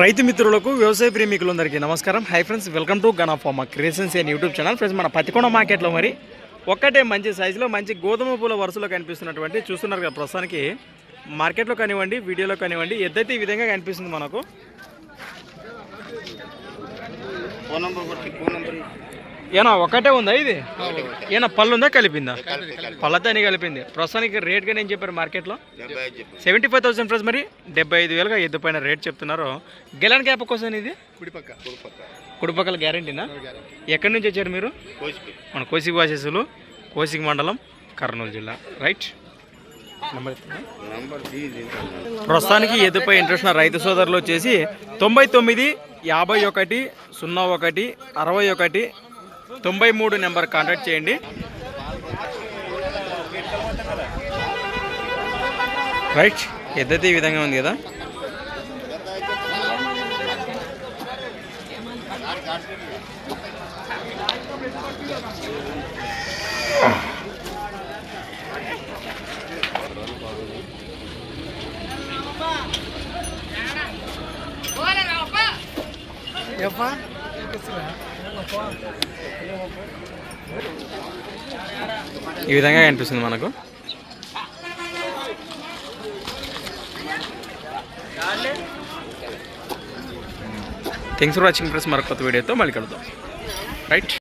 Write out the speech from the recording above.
రైతు మిత్రులకు వ్యవసాయ ప్రేమికులందరికీ నమస్కారం. Hi friends welcome to gun of మా creations and YouTube channel friends మన పతికొండ మార్కెట్లో మరి ఒక్కటే మంచి సైజులో మంచి గోధుమ పూల వరుసలో కనిపిస్తున్నటువంటి చూస్తున్నారు కదా ప్రస్తుతానికి. మార్కెట్లో కానివ్వండి వీడియోలో కానివ్వండి ఎద్దైతే ఈ విధంగా కనిపిస్తుంది మనకు? ఫోన్ ఫోన్ ఏనా ఒకటే ఉందా ఇది? ఏనా పళ్ళు ఉందా కలిపిందా? పళ్ళతోని కలిపింది. ప్రస్తుతానికి రేట్గా నేను చెప్పారు మార్కెట్లో. సెవెంటీ ఫైవ్ థౌసండ్ ఫ్రెండ్స్ మరి డెబ్బై ఐదు వేలుగా ఎద్దు పైన రేట్ చెప్తున్నారు. గెలాన్ క్యాప్ కోసం ఇది? కుడిపక్క కుడిపక్క. కుడిపక్కల గ్యారంటీనా ఎక్కడి నుంచి వచ్చారు మీరు? మన కోసిక వాసేసులు కోసిక మండలం కర్నూలు జిల్లా. రైట్ ప్రస్తుతానికి ఎద్దుపై ఇంట్రెస్ట్ రైతు సోదరులు వచ్చేసి తొంభై తొమ్మిది యాభై ఒకటి సున్నా ఒకటి అరవై ఒకటి తొంభై మూడు నెంబర్ కాంటాక్ట్ చేయండి. రైట్ ఎద్దైతే ఈ విధంగా ఉంది కదా? ఈ విధంగా కనిపిస్తుంది మనకు. థ్యాంక్స్ ఫర్ వాచింగ్ ప్రెస్ మరొక కొత్త వీడియోతో మళ్ళీ కలుద్దాం. రైట్.